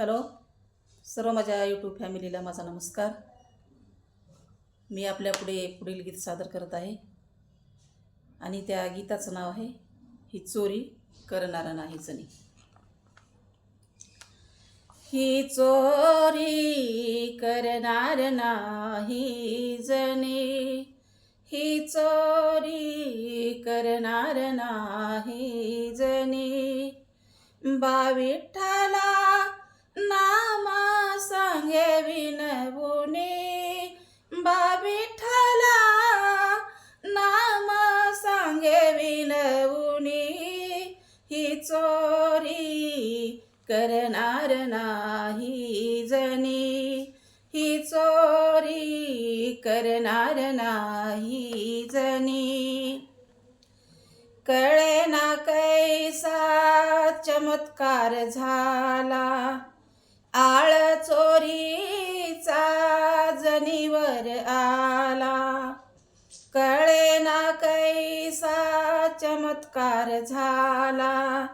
Hello सर्व माझ्या YouTube फॅमिलीला माझा नमस्कार. मी आपल्यापुढे पुढील गीत सादर करत आहे. आणि त्या गीताचं नाव आहे ही चोरी करणारा नाही जणी. ही चोरी करणार नाही जणी. ही चोरी करणार नाही जणी. बाविठ्ठला येणार नाही जनी ही चोरी करणार नाही जनी कळे ना कैसा चमत्कार झाला. आळ चोरीचा जनीवर आला. कळे ना कैसा चमत्कार झाला.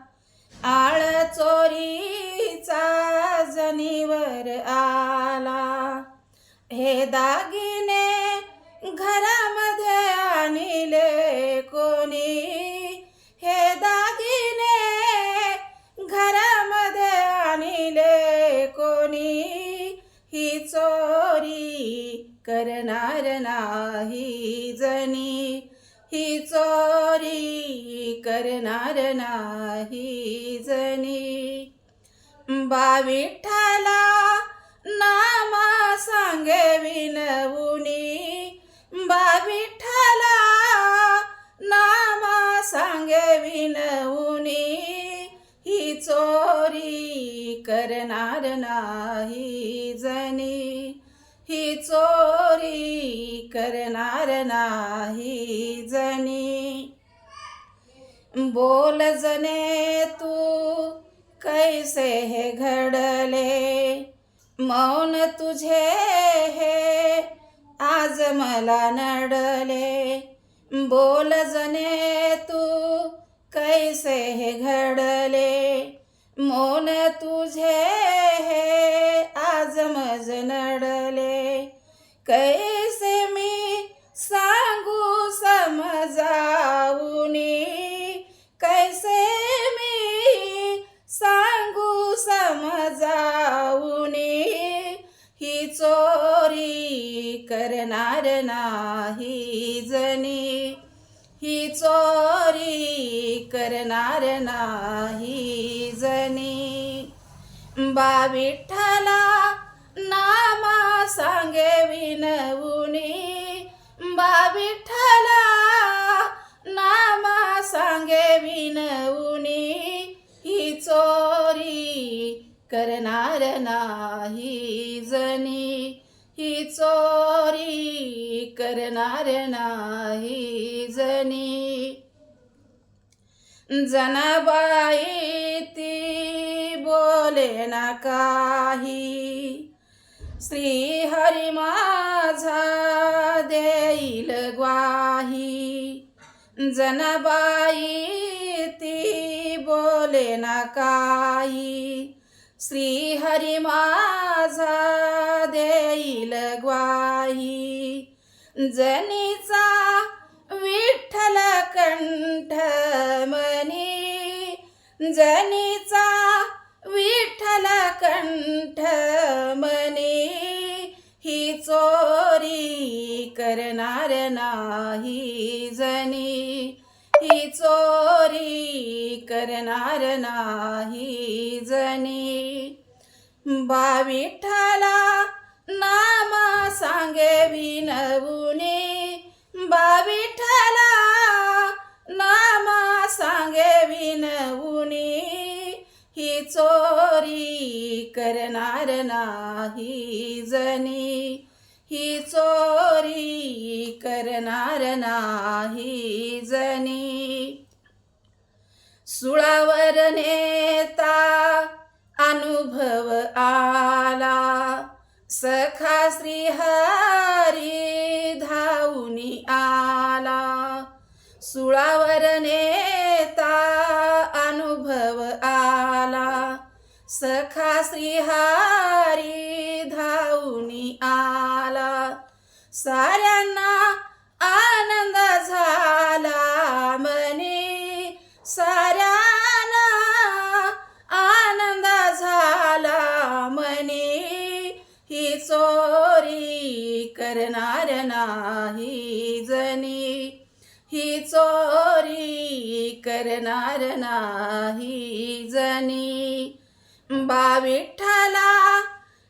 आळ चोरीचा जनीवर आला. हे दागिने घरामध्ये आणले कोणी? हे दागिने घरामध्ये आणले कोणी? ही चोरी करणार नाही जनी ही चोरी करणार नाही जणी नामा सांगे विनवुनी. बाविठ्ठला नामा सांगे विनवुनी. ही चोरी करणार नाही जनी. ही चोरी करणार नाही जनी. बोल जने तू कैसे हे घडले? मौन तुझे हे आज मला नडले। बोल जने तू कैसे हे घडले? मौन तुझे नाही जणी. ही चोरी करणार नाही जणी. बाविठ्ठला नामा सांगे विनवुनी. बाविठ्ठला नामा सांगे विनवुनी. ही चोरी करणार नाही जणी. ही चोरी करणार नाही जनी. जनाबाई ती बोले ना काही. श्री हरी माझा देईल ग्वाही. जनाबाई ती बोले ना काही. श्री हरी माझा देईल ग्वाही. जनीचा विठ्ठल कंठ मनी जनीचा विठ्ठल कंठ मनी ही चोरी करणार नाही जनी ही चोरी करणार नाही जनी. बाविठ्ठला नामा सांगे विनवुनी बाविठ्ठला नामा सांगे विनवुनी ही चोरी करणार नाही जनी ही चोरी करणार नाही जनी. सुळावर नेता अनुभव आ सखा श्रीहरी धावनी आला. सुळावर नेता अनुभव आला. सखा श्रीहारी धावनी आला. साऱ्यांना आनंद झाला. मने सा करणार नाही जनी. ही चोरी करणार नाही जनी. बा विठ्ठला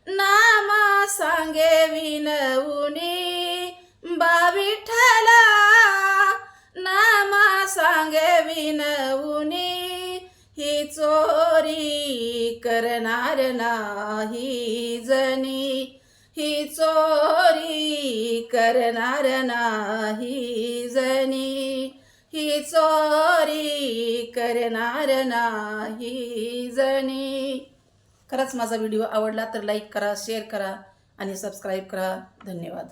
नामा सांगे विनवुनी. बा विठ्ठला नामा सांगे विनवुनी. ही चोरी करणार नाही जनी. ही चोरी करणार नाही जनी. ही चोरी करणार नाही जनी. खरंच माझा व्हिडिओ आवडला तर लाईक करा शेअर करा आणि सबस्क्राईब करा. धन्यवाद.